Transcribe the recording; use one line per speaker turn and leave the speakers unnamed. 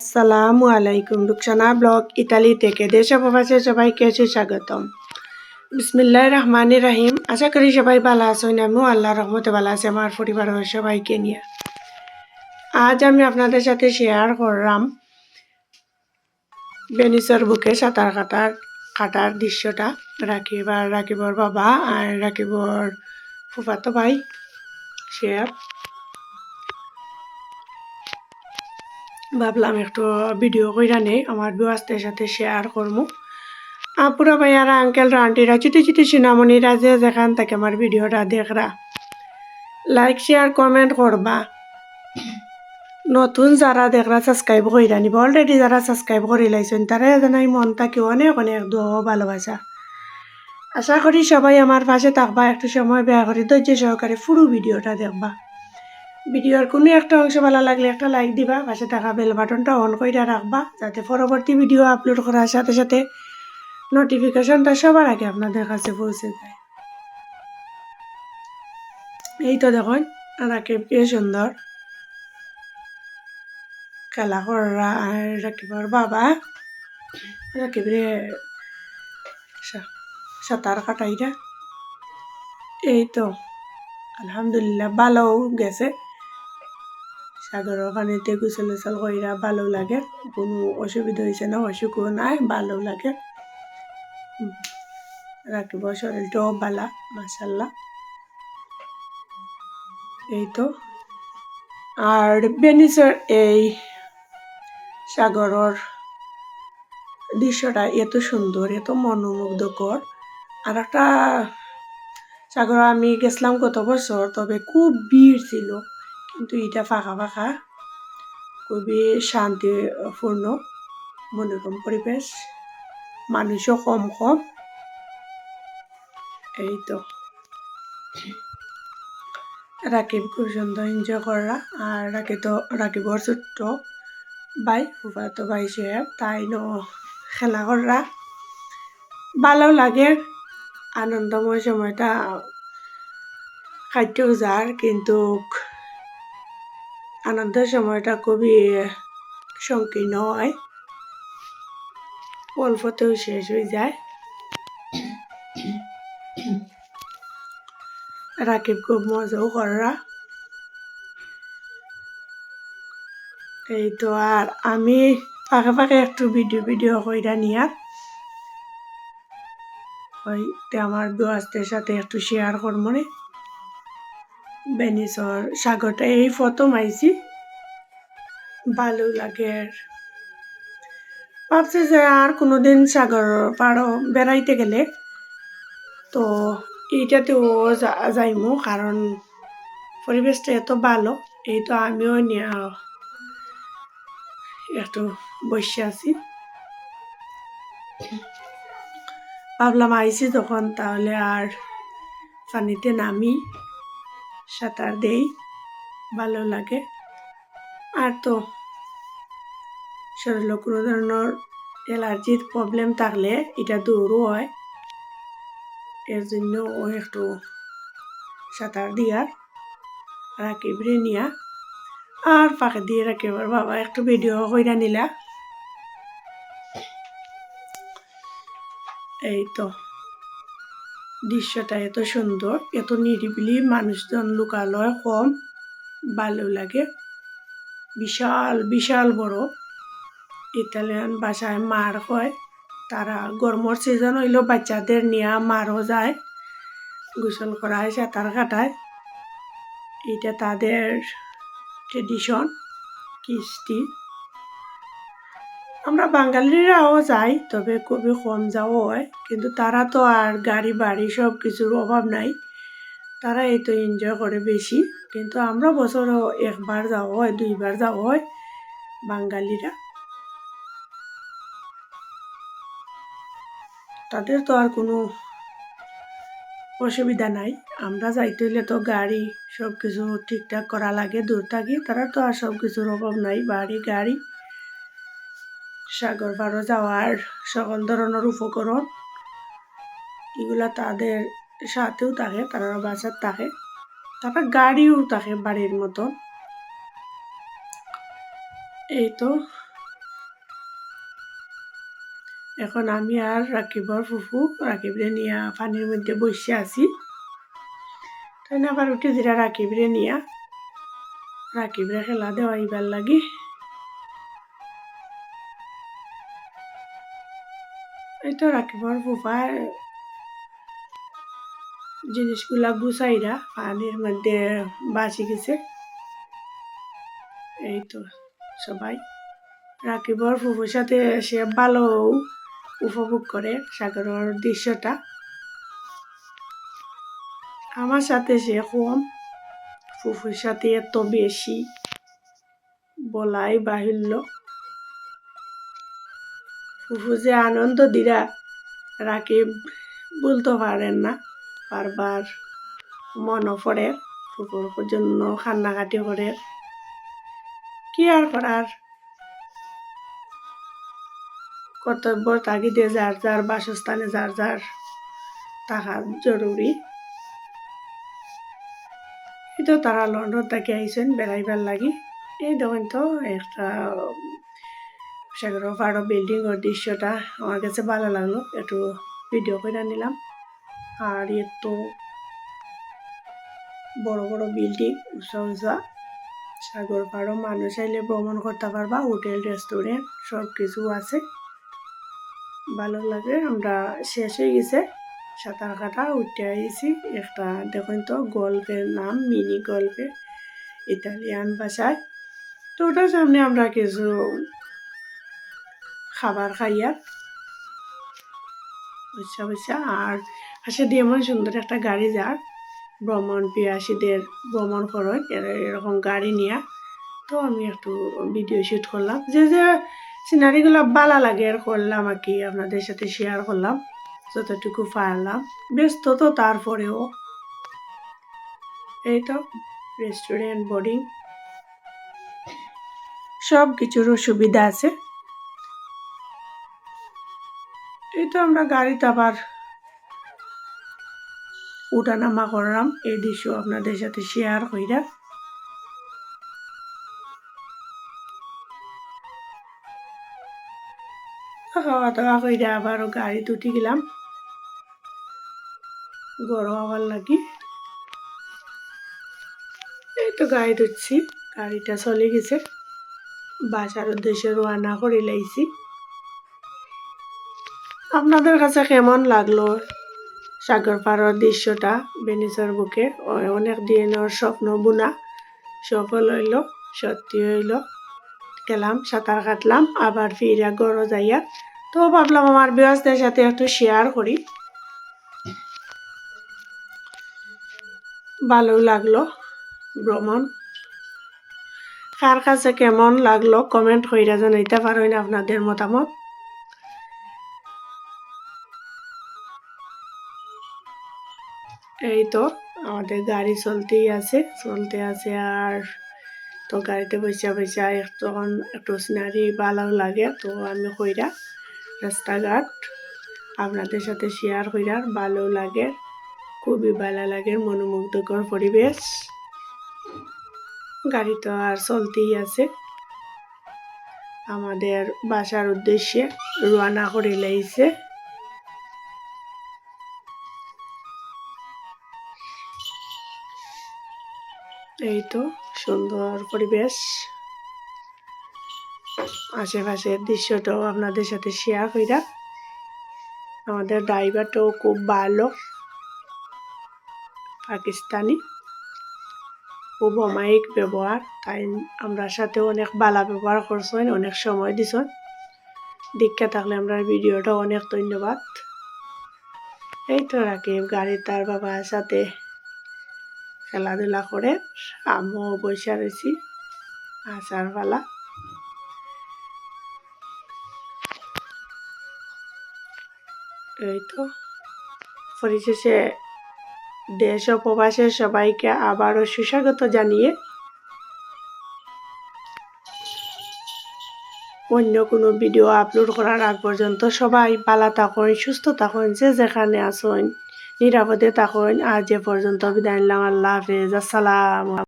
আসসালামু আলাইকুম, Rukhsana blog, Italy থেকে দেশে প্রবাসে সবাইকে আছে স্বাগতম। বিসমিল্লাহ রহমান রাহিম। আশা করি সবাই ভালো আছেন, আমিও আল্লাহ রহমতে ভালো আছে, আমার পরিবারের সবাইকে নিয়ে। আজ আমি আপনাদের সাথে শেয়ার করলাম বেনিসর বুকে সাঁতার কাটার কাটার দৃশ্যটা। রাকিব আর রাকিবর বাবা আর রাকিবর ফুফাতো ভাই শেয়ার ভাবলাম একটু ভিডিও কইরা নেই, আমার বিওয়াজদের সাথে শেয়ার করব আপুরা ভাইয়ারা আঙ্কেলরা আন্টিরা চিটি চিটি সিনামণিরা যে যেখান থেকে আমার ভিডিওটা দেখরা লাইক শেয়ার কমেন্ট করবা। নতুন যারা দেখরা সাবস্ক্রাইব কইরা নিব। অলরেডি যারা সাবস্ক্রাইব করে লাইছেন তারা জানাই মন থাকি অনেক অনেক দোয়া ভালোবাসা। আশা করি সবাই আমার পাশে থাকবা, একটু সময় ব্যয় করে ধৈর্য সহকারে পুরো ভিডিওটা দেখবা। ভিডিওর কোনো একটা অংশ ভালো লাগলে একটা লাইক দিবা, পাশে থাকা বেল বাটনটা অন করে রাখবা, যাতে পরবর্তী ভিডিও আপলোড করার সাথে সাথে নোটিফিকেশনটা সবার আগে আপনাদের কাছে পৌঁছে যায়। এই তো দেখুন রাকিব কে সুন্দর। খেলা করা আর রাকিবর বাবা? রাকিবরে সাঁতার কাটাইরা এই তো, আলহামদুলিল্লাহ ভালো গেছে। সাগরের পানিতে গোসল গোসল কইরা ভালো লাগে। কোনো অসুবিধা হয়েছে না অসুখও নাই ভালো লাগে। রাখিব শরীরটাও বালা মাসাল্লাহ এই তো আর বেনিসের এই সাগরের দৃশ্যটা এত সুন্দর এত মনোমুগ্ধকর আর একটা সাগর আমি গেছিলাম গত বছর তবে খুব ভিড় ছিল। কিন্তু এটা ফাঁকা ফাঁকা, খুবই শান্তিপূর্ণ, মনোরম পরিবেশ, মানুষও কম কম। এই তো। রাকিব খুব সুন্দর এনজয় করা আর রাকি তো, রাকিবর ছোট্ট ভাই ফুফাতো ভাই সাহেব তাই ন খেলা করা ভালো লাগে, আনন্দময় সময়টা খাইতেও যার, কিন্তু আনন্দের সময়টা খুবই সংকীর্ণ হয়। অল্পতেও শেষ হয়ে যায়। রাকিব খুব মজাও করা এই তো আর আমি পাকে পাকে একটু ভিডিও ভিডিও কইরা নিয়া, ওই আমার দোয়াজদের সাথে একটু শেয়ার করব নে। বেনিসর সাগরটা এই প্রথম আইছি ভালো লাগে। ভাবছি যে আর কোনোদিন সাগর পাড়ও বেড়াইতে গেলে। তো এইটাতেও যাইমু কারণ পরিবেশটা এত ভালো এই তো আমিও একটু বসে আছি। ভাবলাম আইছি তখন তাহলে আর পানিতে নামি সাঁতার দেই ভালো লাগে। আর তো শরীরে কোনো ধরনের অ্যালার্জির প্রবলেম থাকলে এটা দূরও হয়। এর জন্য ও একটু সাঁতার দিয়ার রাকিবরে নিয়া, আর পাকে দিয়ে রাকিবার বাবা একটু ভিডিও কইরা নিলা। এই তো। দৃশ্যটা এত সুন্দর, এত নিরিবিলি, মানুষজন লোকালয়, কম, ভালো লাগে। বিশাল বিশাল বড়। ইতালিয়ান ভাষায় মার হয় তারা গরমের সিজন হইলেও বাচ্চাদের নিয়ে মারও যায়। গোসল করায় সাঁতার কাটায়। এটা তাদের ট্রেডিশন কৃষ্টি। আমরা বাঙালিরাও যাই, তবে খুবই কম যাওয়া হয়। কিন্তু তারা তো আর গাড়ি, বাড়ি সব কিছুর অভাব নাই। তারা এই তো এনজয় করে বেশি। কিন্তু আমরা বছরে একবার যাওয়া হয়, দুইবার যাওয়া হয় বাঙালিরা। তাদের তো আর কোনো অসুবিধা নাই। আমরা যাইতে হইলে তো গাড়ি সব কিছু ঠিকঠাক করা লাগে, দূর থাকি। তারা তো আর সব কিছুর অভাব নাই, বাড়ি, গাড়ি। সাগর পাড়ও যাওয়ার সকল ধরনের উপকরণ। এগুলা তাদের সাথেও থাকে তারা বাসার থাকে। তারপর গাড়িও থাকে বাড়ির মতো। এই তো। এখন আমি আর রাকিবর ফুফু, রাকিবরে নিয়া পানির মধ্যে বসে আছি। তাই আবার উঠে দিরা রাকিবরে নিয়া। রাকিবরে খেলা দেওয়া ইবার লাগি। এই তো রাকিবর ফুফার জিনিসগুলা গুছাইরা পানির মধ্যে বাঁচি গেছে। এই তো সবাই। রাকিবর ফুফুর সাথে সে ভালো উপভোগ করে সাগরের দৃশ্যটা। আমার সাথে সে কম, ফুফুর সাথে এত বেশি বলাই বাহুল্য। ফুফু যে আনন্দ দিরা রাকিব বলতে পারেন না। বারবার মনও পড়ে ফুফুর জন্য কান্নাকাটি করে। কি আর করার? কর্তব্য তাগিদে যার যার, বাসস্থানে যার যার থাকা জরুরি। কিন্তু তারা লন্ডন থেকে আইসেন বেড়াইবার লাগি। এই দেখেন তো একটা সাগর পাড়ো বিল্ডিংয়ের দৃশ্যটা আমার কাছে ভালো লাগল। একটু ভিডিও করে নিলাম। আর এত বড় বড় বিল্ডিং উঁচা উঁচা। সাগর পাড়ও মানুষ আইলে ভ্রমণ করতে পারবা হোটেল রেস্টুরেন্ট সব কিছু আছে। ভালো লাগে, আমরা শেষ হয়ে গেছে। সাঁতার কাটা উঠে আইছি। একটা দেখুন তো, গল্পের নাম মিনি গল্পে, ইতালিয়ান ভাষায়। তো ওটার সামনে আমরা কিছু খাবার খাইয়া। বুঝছা বুঝছা? আর পাশে দিয়ে এমন সুন্দর একটা গাড়ি যার, ভ্রমণ পিয়াসীদের ভ্রমণ করেন এরকম গাড়ি নিয়ে। তো আমি একটু ভিডিও শ্যুট করলাম। যে যে সিনারিগুলো ভালো লাগে আর করলাম আর কি, আপনাদের সাথে শেয়ার করলাম, যতটুকু পারলাম। ব্যস্ত তো তারপরেও। এই তো রেস্টুরেন্ট বোর্ডিং সব কিছুরও সুবিধা আছে। আমরা গাড়িতে আবার উঠানামা করলাম। এই দৃশ্য আপনাদের সাথে শেয়ার কইরা। খাওয়া দাওয়া কইরা আবারও গাড়ি উঠি গেলাম। গরম হওয়ার লাগি। এই তো গাড়ি উঠছি গাড়িটা চলে গেছে। বাসার উদ্দেশ্যে রোয়ানা করে লাইছি। আপনাদের কাছে কেমন লাগল সাগর পাড়ার দৃশ্যটা বেনিসের বুকে? অনেক দিনের স্বপ্ন, বুনা। সফল হইল, সত্যি হইল। গেলাম, সাঁতার কাটলাম, আবার ফিরে গড় যাইয়া। তো ভাবলাম আমার বিয়াসদের সাথে একটু শেয়ার করি। ভালো লাগল ভ্রমণ। কার কাছে কেমন লাগল কমেন্ট কইরা জানাইতে পারেন আপনাদের মতামত। এই তো, আমাদের গাড়ি চলতেই আছে, চলতে আছে আর তো গাড়িতে বসে বসে তখন একটু সিনারি ভালো লাগে। তো আমি কইরা রাস্তাঘাট আপনাদের সাথে শেয়ার কইরার ভালো লাগে, খুবই ভালো লাগে, মনোমুগ্ধকর পরিবেশ। গাড়ি তো আর চলতেই আছে। আমাদের বাসার উদ্দেশ্যে রোয়ানা করে লাইছে। তো, সুন্দর পরিবেশ। আশেপাশের দৃশ্যটাও আপনাদের সাথে শেয়ার কইরা, আমাদের ড্রাইভারটাও খুব ভালো, পাকিস্তানি। খুব অমায়িক ব্যবহার, তাই আমরা সাথে অনেক বালা ব্যবহার করছেন, অনেক সময় দিছেন। দীক্ষা থাকলে আমরা ভিডিওটা অনেক ধন্যবাদ। এই তো রাকিব গাড়ি তার বাবার সাথে খেলাধুলা করে আমিও বসে রয়েছি আসার পালা এই তো। পরিশেষে দেশ ও প্রবাসের সবাইকে আবারও সুস্বাগত জানিয়ে অন্য কোনো ভিডিও আপলোড করার আগ পর্যন্ত সবাই পালা থাকুন, সুস্থ থাকুন, যে যেখানে আসুন নিরাপদে থাকুন। আজ এ পর্যন্ত বিদায় নিলাম। আল্লাহ হাফেজ। আসসালাম